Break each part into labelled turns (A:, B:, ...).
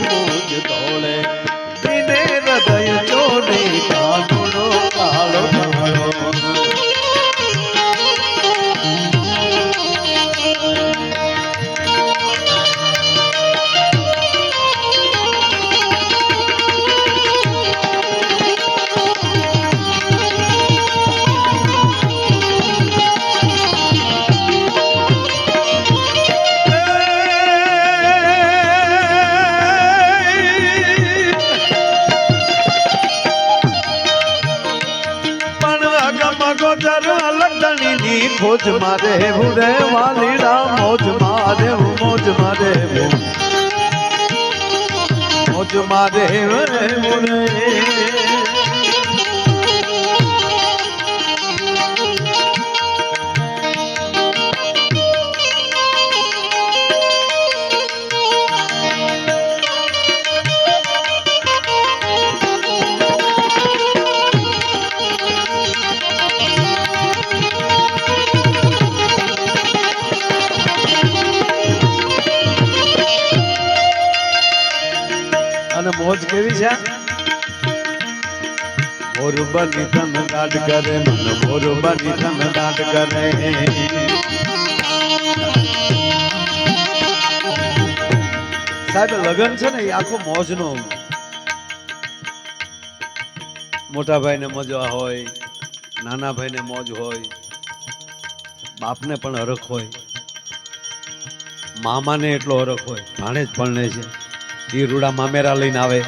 A: જ મારે મોજ કેવી છે? મોર બની તન દાટ કરે મન મોર બની તન દાટ કરે. સાહેબ લગન છે ને એ આખો મોજનો. મોટા ભાઈને મજા હોય નાના ભાઈને મોજ હોય બાપને પણ હરખ હોય મામાને એટલો હરખ હોય ભાણે જ પરણે છે. એ રૂડા મામેરા લઈને આવે.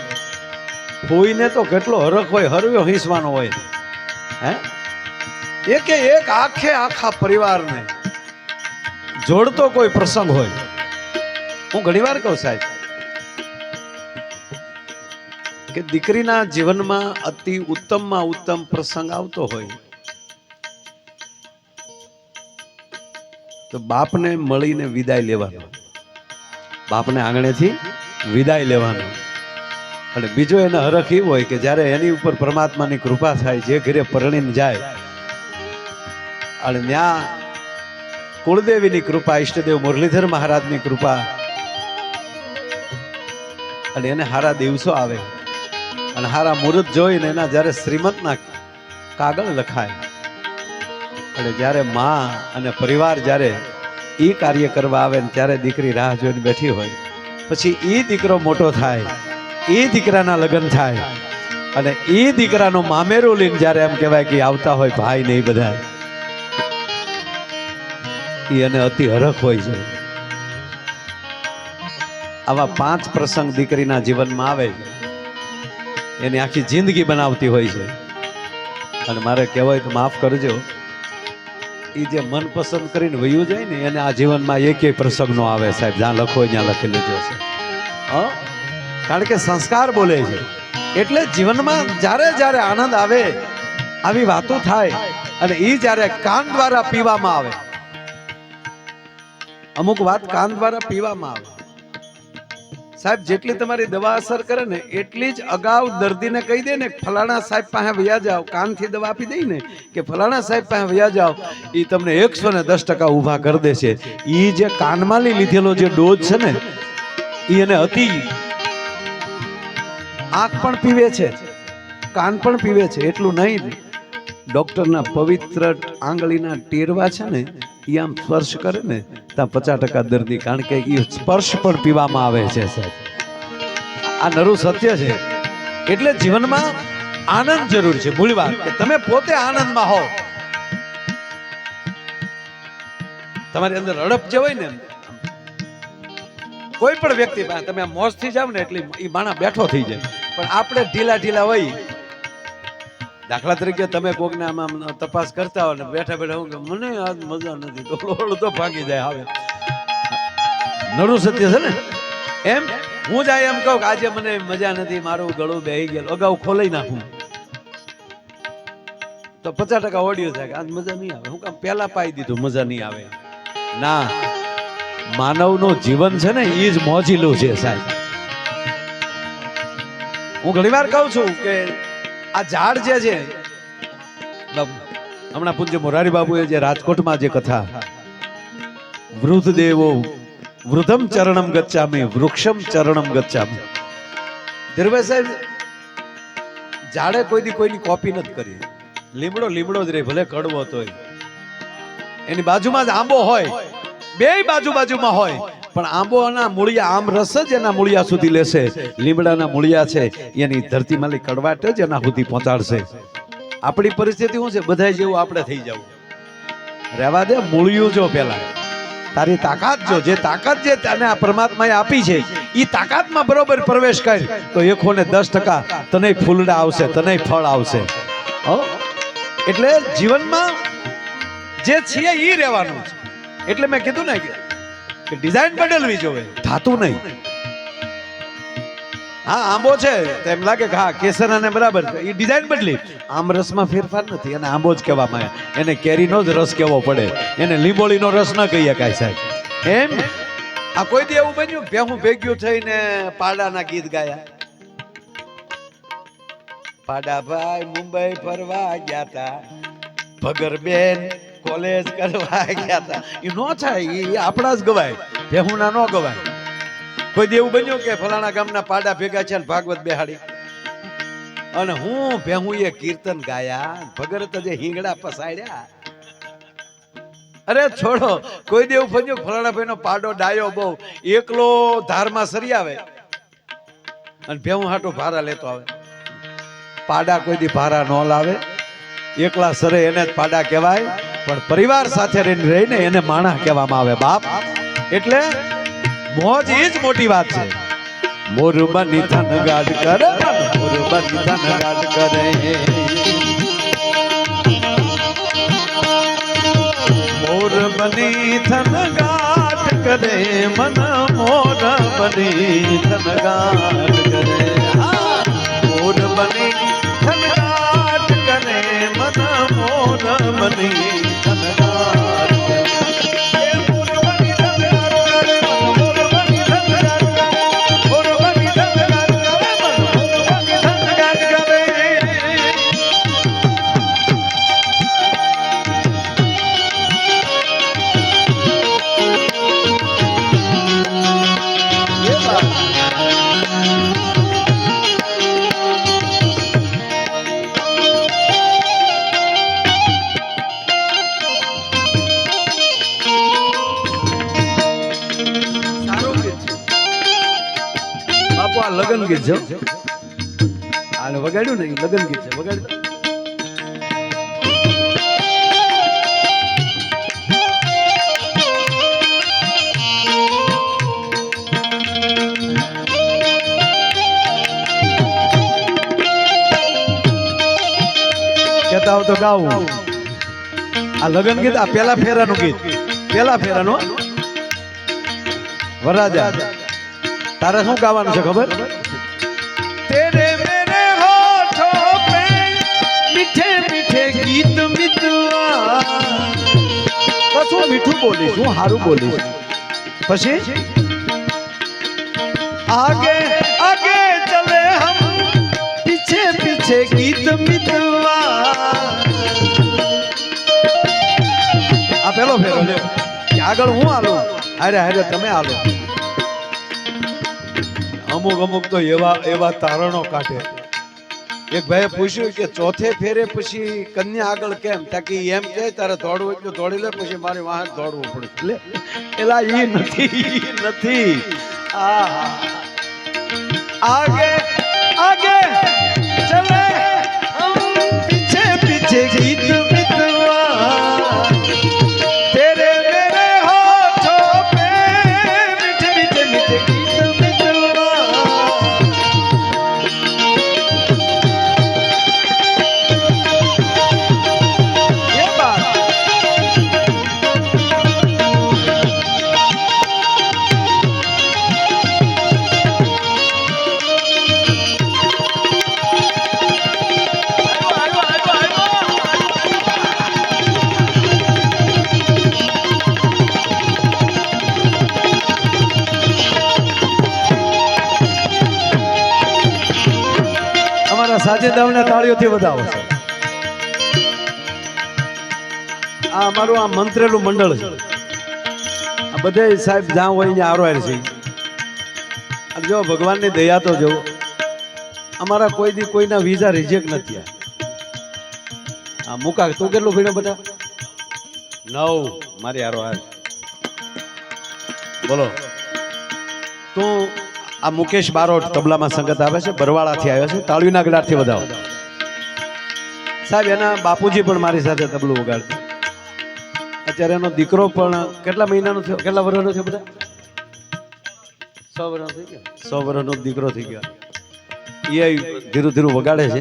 A: ફોઈને તો કેટલો હરખ હોય, હરવ્યો હિંસવાનો હોય. હે? એકે એક આખે આખા પરિવારને જોડતો કોઈ પ્રસંગ હોય. હું ઘણીવાર કહું સાહેબ કે દીકરીના જીવનમાં અતિ ઉત્તમમાં ઉત્તમ પ્રસંગ આવતો હોય તો બાપને મળીને વિદાય લેવાનો. બાપને આંગણેથી વિદાય લેવાનો. અને બીજો એનો હરખ એવો હોય કે જ્યારે એની ઉપર પરમાત્માની કૃપા થાય, જે ઘરે પરણીને જાય, અને ત્યાં કુળદેવીની કૃપા, ઈષ્ટદેવ મુરલીધર મહારાજની કૃપા, અને એને હારા દિવસો આવે. અને હારા મુહૂર્ત જોઈને એના જ્યારે શ્રીમંતના કાગળ લખાય, અને જ્યારે મા અને પરિવાર જ્યારે એ કાર્ય કરવા આવે ને ત્યારે દીકરી રાહ જોઈને બેઠી હોય પછી એ દીકરો મોટો થાય એ દીકરાના લગ્ન થાય. અને એ દીકરાનો મામેરો લઈને જ્યારે એમ કહેવાય કે આવતા હોય ભાઈ ને એ બધા એ એને અતિ હરખ હોય છે. આવા પાંચ પ્રસંગ દીકરીના જીવનમાં આવે, એની આખી જિંદગી બનાવતી હોય છે. અને મારે કહેવાય તો માફ કરજો એ જે મનપસંદ કરીને વયું જાય ને, એને આ જીવનમાં એક એક પ્રસંગનો આવે સાહેબ. જ્યાં લખો ત્યાં લખી લેજો છે હં? કારણ કે સંસ્કાર બોલે છે. એટલે જીવનમાં જ્યારે જ્યારે આનંદ આવે, આવી વાતો થાય અને એ જ્યારે કાન દ્વારા પીવામાં આવે. અમુક વાત કાન દ્વારા પીવામાં આવે. સાહેબ, જેટલી તમારી દવા અસર કરે ને, એટલી જ અગાઉ દર્દીને કહી દે ને, ફલાણા સાહેબ પાસે વ્યા જાઓ, કાનથી દવા આપી દઈ ને, કે ફલાણા સાહેબ પાસે વ્યા જાઓ એ તમને એકસો ને દસ ટકા ઊભા કરી દેશે. એ જે કાનમાલી લીધેલો જે ડોઝ છે ને એ એને અતિ આંખ પણ પીવે છે, કાન પણ પીવે છે, એટલું નહીં. ડૉક્ટરના પવિત્ર આંગળીના ટેરવા છે ને એ આમ સ્પર્શ કરે ને, ત્યાં પચાસ ટકા દર્દી, કારણ કે એ સ્પર્શ પણ પીવામાં આવે છે, સાહેબ. આ નરું સત્ય છે. એટલે જીવનમાં આનંદ જરૂર છે. ભૂલી વાત. કે તમે પોતે આનંદમાં હો તમારી અંદર રડપ જે હોય ને, કોઈ પણ વ્યક્તિ તમે મોજથી જાવ ને, એટલે એ માણા બેઠો થઈ જાય. પણ આપણે ઢીલા ઢીલા હોય દાખલા તરીકે તમે કોકને આમાં તપાસ કરતા હોય ને બેઠા બેઠા હું કે, મને આજ મજા નથી. તો ઓલો તો ભાગી જાય આવે નડું સત્ય છે ને? એમ? હું જાય એમ કહું કે આજે મને મજા નથી, મારું ગળું બેહી ગયેલું. અગાઉ ખોલાઈ નાખું. તો પચાસ ટકા ઓડિયો થાય કે આજ મજા નહીં આવે. હું કામ પહેલા પાઈ દીધું, મજા નહીં આવે. ના, માનવનું જીવન છે ને એ જ મોજીલું છે સાહેબ. હું ઘણીવાર કહું છું કે આ ઝાડ જે છે હમણાં પૂજ્ય મોરારી બાબુએ જે રાજકોટમાં જે કથા વૃદ્ધ દેવો વૃદ્ધમ ચરણમ ગચ્છામી, વૃક્ષમ ચરણમ ગચ્છામી. ધીરભાઈ સાહેબ જાડે કોઈ દી કોઈની કોપી નથી કરી. લીમડો લીમડો જ રહે ભલે કડવો તોય. એની બાજુમાં જ આંબો હોય બે બાજુ બાજુમાં હોય. પણ આંબોના મૂળિયા આમ રસ જ એના મૂળિયા સુધી લેશે. લીમડાના મૂળિયા છે, એની ધરતી માલી કડવાટ જ એના સુધી પહોંચાડશે. આપણી પરિસ્થિતિ શું છે? બધા જેવું આપણે થઈ જવું. રહેવા દે, મૂળિયું જો પેલા તારી તાકાત જો, જે તાકાત જે તને આ પરમાત્માએ આપી છે એ તાકાતમાં બરોબર પ્રવેશ કર. તો એકો ને દસ ટકા તને ફૂલડા આવશે, તને ફળ આવશે. હો? એટલે જીવનમાં જે છીએ એ રહેવાનું એટલે મેં કીધું ને કે ડિઝાઇન બદલવી જોવે. થાતું નહીં. હા, આંબો છે એમ લાગે કે હા કેસર અને બરાબર એ ડિઝાઇન બદલી. આમ રસમાં ફેરફાર નથી, એને આંબો જ કહેવામાં આવે. એને કેરીનો જ રસ કહેવો પડે? એને લીંબોળીનો રસ ન કહીએ કાંઈ સાહેબ. એમ? આ કોઈ દી એવું બન્યું ભેહું ભેગ્યું થઈને પાડાના ગીત ગાયા? પાડાભાઈ મુંબઈ ફરવા ગયા તા. ભગરબેન કોલેજ કરવા ગયા હતા એ નો થાય એ આપણા જ ગવાય. ભેહુના નો ગવાય. કોઈ દેવું બન્યું કે ફલાણા ગામના પાડા ભેગા છે ને ભાગવત બેહાડી. અને હું ભેહું એ કીર્તન ગાયા ભગરત જે હિંગડા પસાડ્યા. અરે છોડો, કોઈ દેવું ફન્યું ફલાણા ભાઈ ભાઈનો પાડો ડાયો બહુ. એકલો ધારમાં સરી આવે. અને ભેહું હાટો ભારા લેતો આવે. પાડા કોઈ દી ભારા ન લાવે. એકલા સરે એને જ પાડા કહેવાય. પણ પરિવાર સાથે રહીને એને માણા કહેવામાં આવે બાપ. એટલે મોજ એ જ મોટી વાત છે. મોર બની થન ગાડ કરે મોર બની થન ગાડ કરે. મોર બની થન ગાડ કરે મન મોર બની થન ગાડ કરે. હા, મોર બની થન ગાડ કરે મન મોર વગાડ્યું ને લગન ગીત છે વગાડ્યું કહેતા હો તો ગાવું. આ લગન ગીત, આ પેલા ફેરાનું ગીત. પેલા ફેરાનું. વરરાજા, તારે શું ગાવાનું છે ખબર? મીઠું બોલીશ હું સારું બોલીશ. પછી? આગે આગે ચલે હમ, પીછે પીછે ગીત મિતવા. આ પેલો ફેરો લે આગળ હું આલું અરે અરે તમે આલો અમુક અમુક તો એવા એવા તારણો કાઢે. એક ભાઈએ પૂછ્યું કે ચોથે ફેરે પછી કન્યા આગળ કેમ તાકી એમ કે તારે દોડવું એટલું દોડી લે પછી મારે વાહ દોડવું પડે લે એલા ઈ નથી ઈ નથી આ આગે આગે ચલે હમ પીછે પીછે ગીત અમારા સાજેદાવને તાળીઓથી વધાવો આ અમારું આ મંત્રેલું મંડળ છે. આ બધે સાહેબ જ્યાં હોય ત્યાં આરોહાર છે. અને જો ભગવાનની દયા તો જો અમારા કોઈ દી કોઈના વિઝા રિજેક્ટ નથી આ મુકા તું કેટલું ભીણો બધા? નવ, મારી હારો હાર બોલો. તું આ મુકેશ બારોટ તબલામાં સંગત આવે છે બરવાળાથી આવ્યો છે. તાળીના ગડારથી વધાવો. સાહેબ એના બાપુજી પણ મારી સાથે તબલું વગાડતા. અત્યારે એનો દીકરો પણ કેટલા મહિનાનો થયો? કેટલા વર્ષનો થયો બધા? સો વર્ષનો થઈ ગયો. સો વર્ષનો દીકરો થઈ ગયો. એ ધીરું ધીરું વગાડે છે.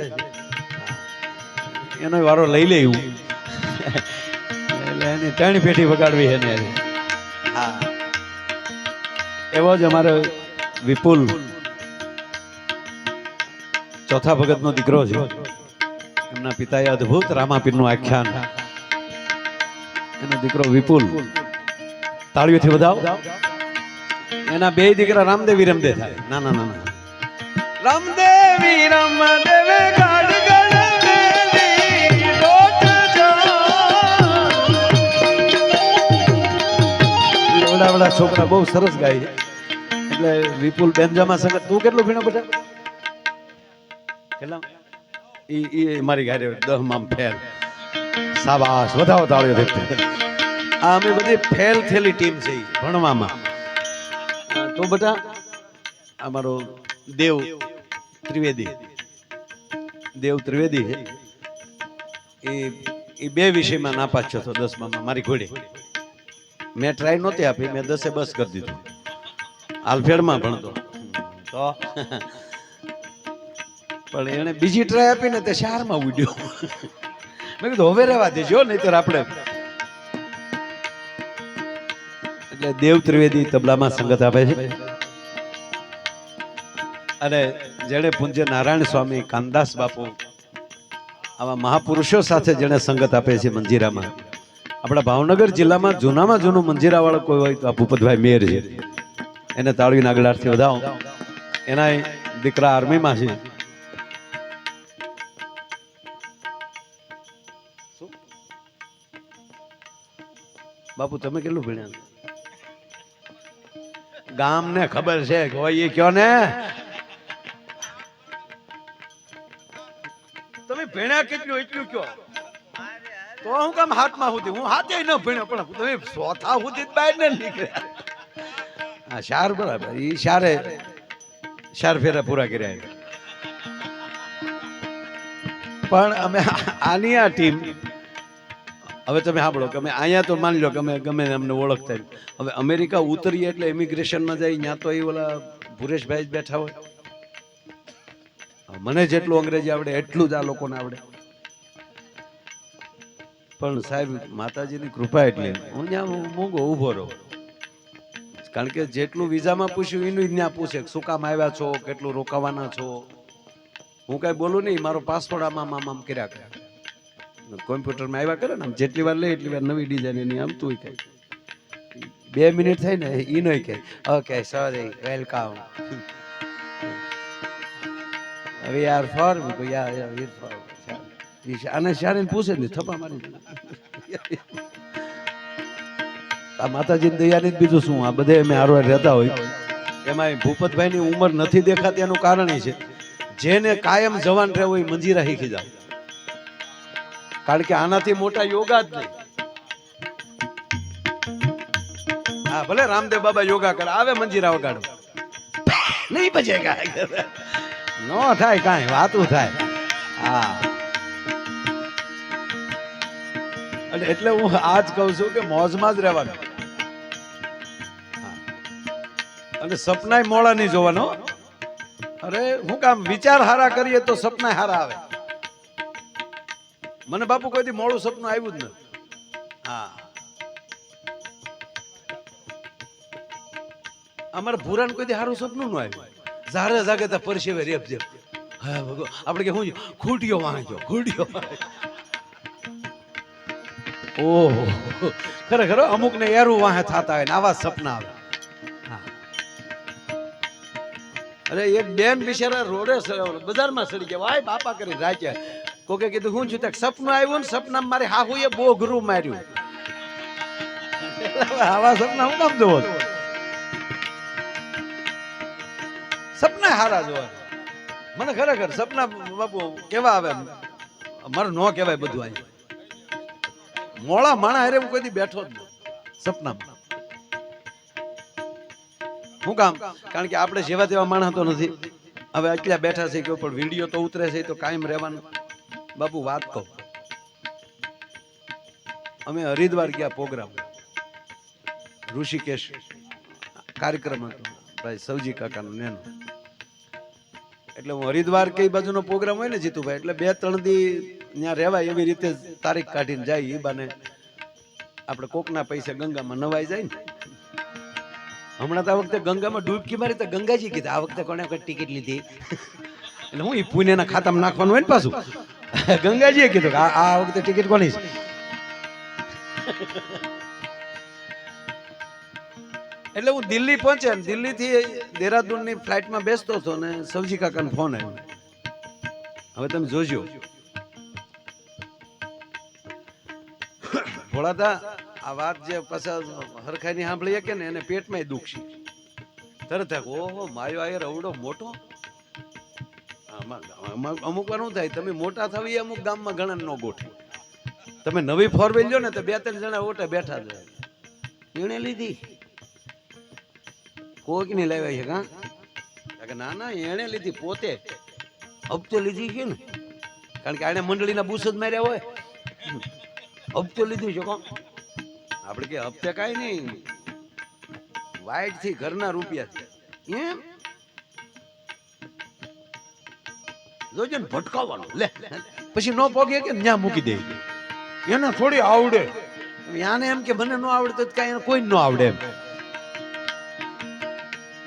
A: એનો વારો લઈ લે એવું. એટલે એની ત્રણ પેઢી વગાડવી છે ને હા. એવો જ અમારો વિપુલ. ચોથા ભગતનો દીકરો છે. એમના પિતાએ અદ્ભુત રામાપીરનું આખ્યાન. એનો દીકરો વિપુલ. તાળીઓથી વધાવો. એના બે દીકરા રામદેવી રમદે થાય. ના ના ના રામદેવી રમદેવે ગાડ છોકરા બહુ સરસ ગાય છે. એટલે વિપુલ બેનજામા સંગત તું કેટલું ભીણો બેટા? કેટલા? ઈ ઈ મારી ગાડી દહમાં ફેલ. સાબાસ વધાવો તાળીઓ દેખતે આ અમે બધી ફેલ થયેલી ટીમ છે ભણવામાં. તો બધા અમારો દેવ ત્રિવેદી. દેવ ત્રિવેદી છે. એ એ બે વિષયમાં નાપાસ છો તો દસમામાં મારી ઘોડે. મેં ટ્રાય નહોતી આપી મેં દસે બસ કરી દીધું. આલફેડમાં ભણતો. તો? પણ એણે બીજી ટ્રાય આપીને તે શારમાં ઉડ્યો. મેં કીધું હવે રહેવા દેજો નહીતર આપણે એટલે દેવ ત્રિવેદી તબલામાં સંગત આપે છે. અને જેણે પૂજ્ય નારાયણ સ્વામી કાનદાસ બાપુ આવા મહાપુરુષો સાથે જેણે સંગત આપે છે મંજીરામાં. આપણા ભાવનગર જિલ્લામાં જૂનામાં જૂનું મંજીરાવાળો કોઈ હોય તો આ ભૂપતભાઈ મેર છે. એને તાળવી નાગલારથી વધાવો. એના દીકરા આર્મીમાં છે. બાપુ, તમે કેટલું ભણ્યા ગામને ખબર છે કે એ કયો ને? તમે ભણ્યા કેટલું, એટલું કયો? તો હું કામ હાથમાં સુધી, હું હાથે ન ભણ્યો, પણ તમે ચોથા સુધી બહાર ન નીકળ્યા. હા શાર બરાબર એ શારે શાર ફેરા પૂરા કર્યા પણ અમે આની આ ટીમ, હવે તમે સાંભળો કે અમે અહીંયા તો માની લો કે અમે ગમે અમને ઓળખતા. હવે અમેરિકા ઉતરીએ એટલે ઇમિગ્રેશનમાં જાય ત્યાં તો એ ઓલા ભુરેશભાઈ જ બેઠા હોય. મને જેટલું અંગ્રેજી આવડે, એટલું જ આ લોકોને આવડે. પણ સાહેબ, માતાજીની કૃપા એટલી હું ત્યાં મોંઘો ઊભો રહું. કારણ કે જેટલું વિઝામાં પૂછ્યું, એનું જ ત્યાં પૂછે શું કામ આવ્યા છો, કેટલું રોકાવાના છો. હું કાંઈ બોલું નહીં, મારો પાસપોર્ટ આમાં આમ આમ કર્યા કર્યા કોમ્પ્યુટરમાં આવ્યા કરે ને, આમ જેટલી વાર લે, એટલી વાર નવી ડિઝાઇન એની આમ તું કઈ બે મિનિટ થાય ને એ નો કે ઓકે સોરી વેલકમ હવે યાર ફોર કો યાર વીર ફોર આને શારીને પૂછે ને થપ્પા મારી આ માતાજીની દયાની બીજું શું? આ બધે અમે હારો રહેતા હોય. એમાં ભૂપતભાઈની ઉંમર નથી દેખાતી, એનું કારણ એ છે. જેને કાયમ જવાન રહેવું એ મંજીરા શીખી જાવ કારણ કે આનાથી મોટા યોગા જ નહીં. હા, ભલે રામદેવ બાબા યોગા કરે, આવે મંજીરા વગાડો નહીં પછી કાંઈ. નો થાય કાંઈ, વાતું થાય. હા. એટલે હું આજ કહું છું કે મોજમાં જ રહેવાનું. અને સપનાય મોડા નહીં જોવાનો. અરે, હું કામ વિચાર હારા કરીએ તો સપના હારા આવે. મને બાપુ કોઈથી મોડું સપનું આવ્યું જ નથી. હા. અમારા ભૂરાને કોઈથી સારું સપનું ન આવ્યું. ઝારે જાગે તા પરસેવે રેપ જેપ હા, ભગવાન. આપણે કે હું ખૂટ્યો વાંચ્યો ખૂટ્યો ઓહો. ખરેખર અમુક ને એરું વાહે થતા હોય ને આવા સપના આવે. અરે, એક બેન બિચારા રોડે બજારમાં સડી ગયા. વાય બાપા કરી રાખ્યા. કોકે કીધું, હું છું સપનું આવ્યું ને સપનામાં મારી હાહુએ બહુ ગુરુ માર્યું. આવા સપના હું કામ જોવો સપના હારા જોવા મને ખરેખર સપના બાપુ કેવા આવે મારે નો કહેવાય બધું અહીં મોળા માણા હારે હું કોઈ બેઠો જ નહીં સપનામાં. શું કામ? કારણ કે આપણે જેવા તેવા માણસ તો નથી. હવે એટલા બેઠા છે કે પણ વીડિયો તો ઉતરે છે તો કાયમ રહેવાનું. બાપુ, વાત કહું. અમે હરિદ્વાર ગયા પ્રોગ્રામ. ઋષિકેશ કાર્યક્રમ હતો. ભાઈ સૌજી કાકાનો નેનો. એટલે હું હરિદ્વાર કઈ બાજુનો પ્રોગ્રામ હોય ને જીતુભાઈ, એટલે બે ત્રણ દી ત્યાં રહેવાય એવી રીતે તારીખ કાઢીને જાય એ બાને. આપણે કોકના પૈસા ગંગામાં નવાઈ જાય ને. હમણાં તો આ વખતે ગંગામાં ડૂબકી મારી તો ગંગાજી કીધા, આ વખતે કોને કોઈ ટિકિટ લીધી? એટલે હું એ પુણેના ખાતામાં નાખવાનું હોય ને પાછું. ગંગાજીએ કીધું કે આ વખતે ટિકિટ કોની છે? એટલે હું દિલ્હી પહોંચ્યા દિલ્હીથી દેહરાદૂનની ફ્લાઇટમાં બેસતો હતો ને સવજી કાકાનો ફોન આવ્યો. હવે તમે જોજો. ભોળાતા આ વાત જે પાછા હરખાઈની સાંભળીએ કે ને એને પેટમાં દુખશે તરત ઓહો, માયો આયર અવડો મોટો? આમાં અમુક વાર શું થાય, તમે મોટા થાવ અમુક ગામમાં ઘણા નો ગોઠે. તમે નવી ફોર વ્હીલ લ્યો ને તો બે ત્રણ જણા ઓટે બેઠા જ એણે લીધી. કોકની લાવ્યા છે, કાં? કે ના ના, એણે લીધી પોતે. હપ્તે લીધી છે ને. કારણ કે આને મંડળીના બુસ જ માર્યા હોય. હપ્તે લીધી છે કોણ આપણે કે હપ્તે કાંઈ નહીં. વાઇટથી ઘરના રૂપિયા એમ? જોજો ને ભટકાવવાનું. લે પછી નો પોગે કે ન્યા મૂકી દે. એને થોડી આવડે. યાને એમ કે મને નો આવડે તો કાંઈ એને કોઈ ન આવડે એમ.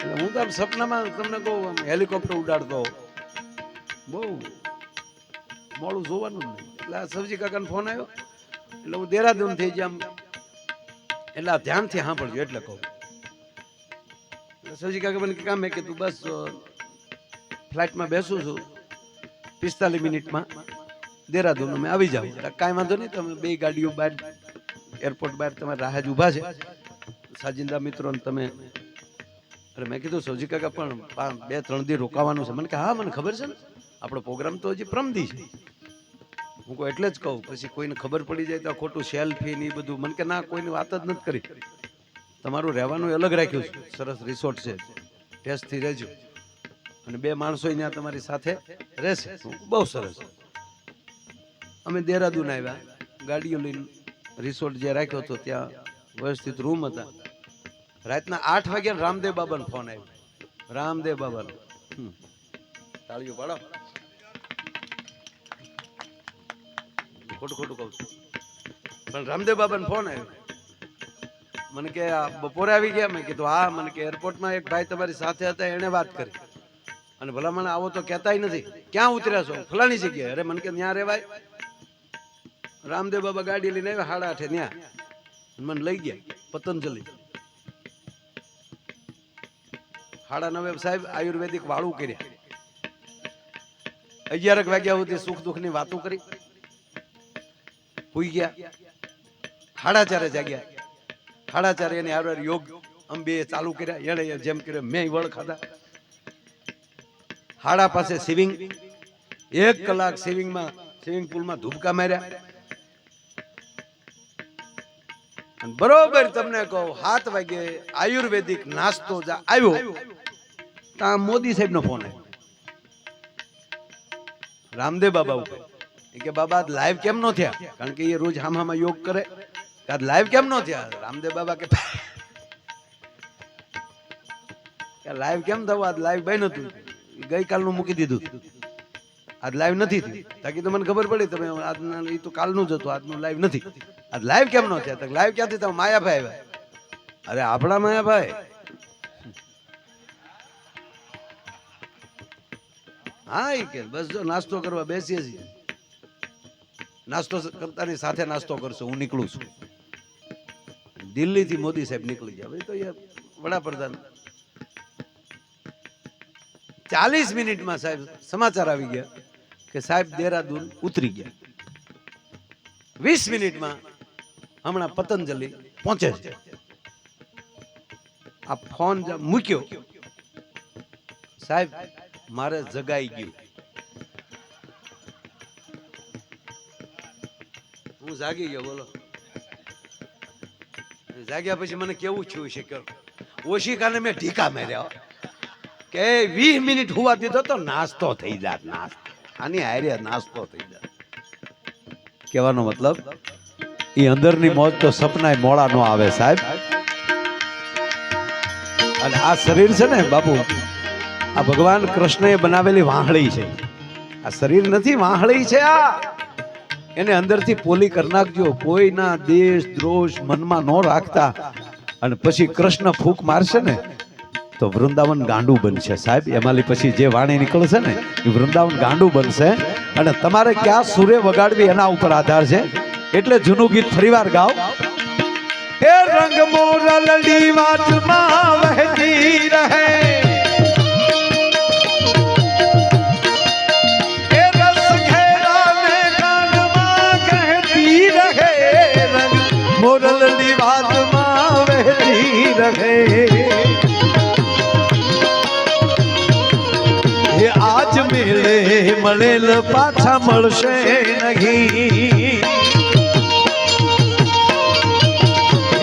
A: એટલે હું તો સપનામાં તમને કહું આમ હેલિકોપ્ટર ઉડાડતો. બહુ મોડું જોવાનું જ નહીં. એટલે આ સબજી કાકાનો ફોન આવ્યો. એટલે હું દેરાદૂન થઈ જાય આમ. એટલે આ ધ્યાનથી સાંભળજો, એટલે કહું. સબજી કાકા મને કામ મેં કીધું બસ ફ્લાઇટમાં બેસું છું, પિસ્તાલીસ મિનિટમાં દેરાદૂન અમે આવી જાઉં. કાંઈ વાંધો નહીં, તમે બે ગાડીઓ બહાર, એરપોર્ટ બહાર તમારા રાહ જ ઊભા છે. સાજિંદા મિત્રોને તમે, અરે મેં કીધું સૌજી કાકા પણ બે ત્રણ દી રોકાવાનું છે. મને કે, હા, મને ખબર છે ને, આપણો પ્રોગ્રામ તો હજી પ્રમદી છે. હું કહું, એટલે જ કહું, પછી કોઈને ખબર પડી જાય તો આ ખોટું સેલ્ફી ને એ બધું. મને કે ના, કોઈની વાત જ નથી કરી. તમારું રહેવાનું અલગ રાખ્યું છે. સરસ રિસોર્ટ છે. ટેસ્ટથી રહેજો. અને બે માણસો ત્યાં તમારી સાથે રહેશે. બહુ સરસ. અમે દેહરાદૂન આવ્યા. ગાડીઓ લઈને રિસોર્ટ જે રાખ્યો હતો, ત્યાં વ્યવસ્થિત રૂમ હતા. રાતના આઠ વાગ્યા રામદેવ બાબાનો ફોન આવ્યો. રામદેવ બાબાનો. તાળીઓ પાડો. ખોટું ખોટું કહું છું. પણ રામદેવ બાબાને ફોન આવ્યો. મને કે બપોરે આવી ગયા, મેં કીધું, હા, મને કે એરપોર્ટમાં એક ભાઈ તમારી સાથે હતા, એણે વાત કરી. અને ભલામણ આવો તો કહેતાય નથી. ક્યાં ઉતર્યા છો? ફલાણી જગ્યાએ. અરે, મને કે ત્યાં રહેવાય રામદેવ બાબા ગાડી લઈને આવ્યા સાડા આઠે ત્યાં મને લઈ ગયા, પતંજલિ. સાડા નવે સાહેબ આયુર્વેદિક વાળું કર્યા. અગિયારક વાગ્યા સુધી સુખ દુઃખની વાતો કરી. હુઈ ગયા. સાડા ચારે જાગ્યા. સાડા ચારે એની હારવાર યોગ અંબે ચાલુ કર્યા. એણે જેમ કર્યો મેં વળ ખાધા હાડા પાસે સ્વિમિંગ એક કલાક સ્વિમિંગમાં સ્વિમિંગ પુલમાં ધૂબકા માર્યા. બરોબર તમને કહું, સાત વાગે આયુર્વેદિક નાસ્તો આવ્યો. ત્યાં મોદી સાહેબ નો ફોન આવ્યો. રામદેવ બાબા ઉપર. કે બાબા લાઈવ કેમ નો થયા? કારણ કે એ રોજ હામ હામાં યોગ કરે. આજ લાઈવ કેમ નો થયા? રામદેવ બાબા કે લાઈવ કેમ થવું? આજ લાઈવ બન્યું હતું ગઈકાલનું મૂકી દીધું. આજ લાઈવ નથી થયું. તાકી તો મને ખબર પડી તમે આજના એ તો કાલનું જ હતું. આજનું લાઈવ નથી. આજ લાઈવ કેમ નો થયા? લાઈવ ક્યાંથી તમે માયાભાઈ આવ્યા અરે આપણા માયાભાઈ. હા એ કે બસ જો નાસ્તો કરવા બેસીએ છીએ. નાસ્તો કરતાની સાથે નાસ્તો કરશો, હું નીકળું છું. દિલ્હીથી મોદી સાહેબ નીકળી ગયા. તો યાર વડાપ્રધાન. ચાલીસ મિનિટમાં સાહેબ સમાચાર આવી ગયા કે સાહેબ દેહરાદૂન ઉતરી ગયા. વીસ મિનિટમાં હમણાં પતંજલિ પહોંચે છે. આ ફોન મૂક્યો. સાહેબ, મારે જગાઈ ગયું. હું જાગી ગયો, બોલો. જાગ્યા પછી મને કેવું થયું છે કે ઓશિકાને મેં ઢીકા માર્યા કે વીસ મિનિટ હોવા દીધો તો નાસ્તો થઈ જાત, નાસ્તો. આની હારે નાસ્તો થઈ જાત. કહેવાનો મતલબ એ અંદરની મોજ તો સપનાય મોડા નો આવે સાહેબ. અને આ શરીર છે ને બાપુ, આ ભગવાન કૃષ્ણએ બનાવેલી વાહળી છે. આ શરીર નથી, વાહળી છે આ. એને અંદરથી પોલી કરી નાખજો. કોઈના દેશ દ્રોષ મનમાં ન રાખતા. અને પછી કૃષ્ણ ફૂંક મારશે ને, તો વૃંદાવન ગાંડું બનશે. સાહેબ એમાંથી પછી જે વાણી નીકળશે ને, એ વૃંદાવન ગાંડું બનશે. અને તમારે ક્યાં સૂર્ય વગાડવી એના ઉપર આધાર છે? એટલે જૂનું ગીત ફરીવાર ગાઓ. હે રંગ મોરલડી વાતમાં વહેતી રહે. મળેલ પાછા મળશે નહીં.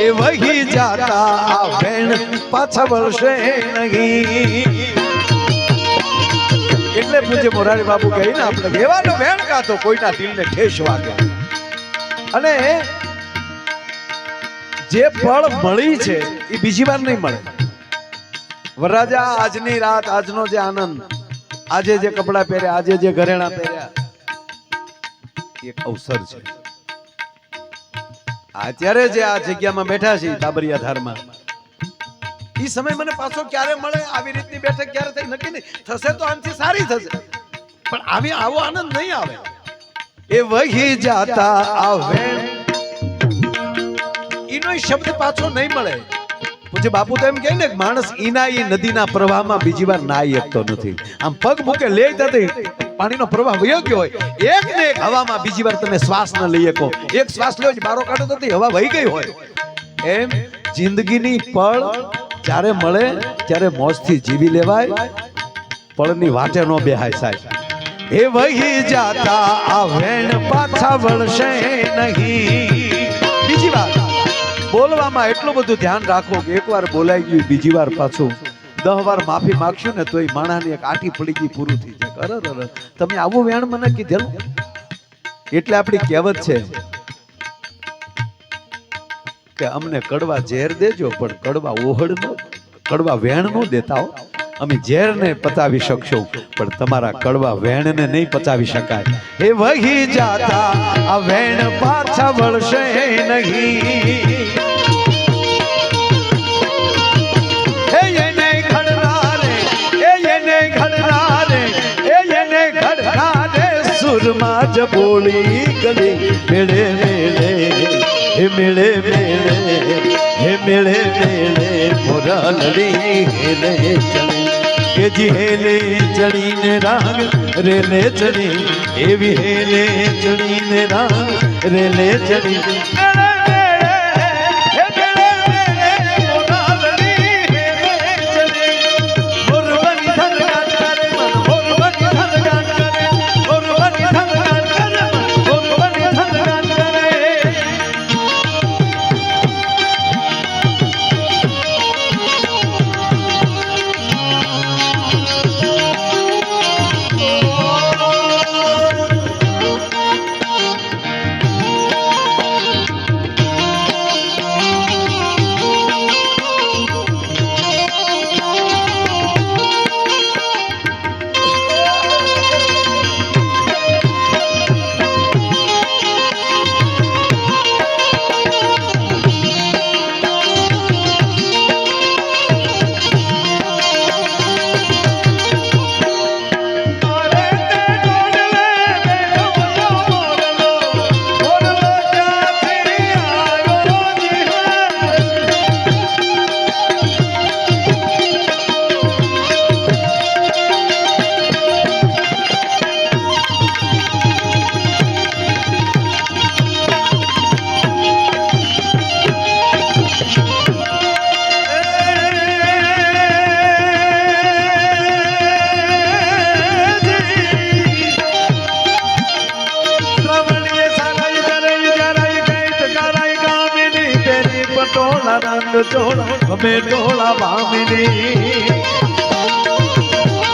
A: એ વહી જાતા આ વેણ પાછા મળશે નહીં. એટલે પૂજ્ય મોરારી બાબુ કહીને આપણે વેવાનો વેણ કાતો કોઈના દિલને ઠેસ વાગે. અને જે ફળ મળી છે, એ બીજી વાર નહીં મળે. વરરાજા, આજની રાત, આજનો જે આનંદ આજે જે કપડા પહેર્યા, આજે જે ઘરેણા પહેર્યા, એક અવસર છે. અત્યારે જે આ જગ્યામાં બેઠા છે તાબરિયા ધારમાં. એ સમય મને પાછો ક્યારે મળે, આવી રીતની બેઠક ક્યારે થઈ, નક્કી નહીં. થશે તો આનથી સારી થશે. પણ આવી આવો આનંદ નહીં આવે. એ વહી જાતા આવે. એનો શબ્દ પાછો નહીં મળે. પૂજ્ય બાપુ તો એમ કહે ને માણસ ઈના ઈ નદીના પ્રવાહમાં બીજી વાર નાઈ શકતો નથી. આમ પગ મૂકે લે તતે પાણીનો પ્રવાહ વયો ગયો હોય. એક ને એક હવામાં બીજી વાર તમે શ્વાસ ન લઈ શકો. એક શ્વાસ લ્યો બારો કાઢો તો હવા વહી ગઈ હોય. એમ જિંદગીની પળ જ્યારે મળે, ત્યારે મોજથી જીવી લેવાય. પળની વાટે નો બેહાય સાહેબ. એ વહી જાતા આ વેણ પાછા વળશે નહીં. બોલવામાં એટલું બધું ધ્યાન રાખો કે એકવાર બોલાઈ ગયું, બીજી વાર પાછું. દહ વાર માફી માગશો ને તોય માણાની એક આટી પડી ગઈ, પૂરું થઈ જાય. અરર અરર તમે આવું વેણ મને કીધેલું? એટલે આપણી કહેવત છે કે અમને કડવા ઝેર દેજો, પણ કડવા ઓહડ નો, કડવા વેણ નો દેતા હો. અમે ઝેરને પચાવી શકશો, પણ તમારા કડવા વેણને નહીં પચાવી શકાય. હે વહી જાતા, આ વેણ પાછા વળશે નહીં. સુરમાં જ બોલી ગલી મેળે મેળે, હે મેળે મેળે, હે મેળે મેળે, મોરા લડી હેલે ચડી. કે જી હેલે ચડીને રાગ, રેલે ચડી. એવી હેલે ચડીને રાગ, રેલે ચડી.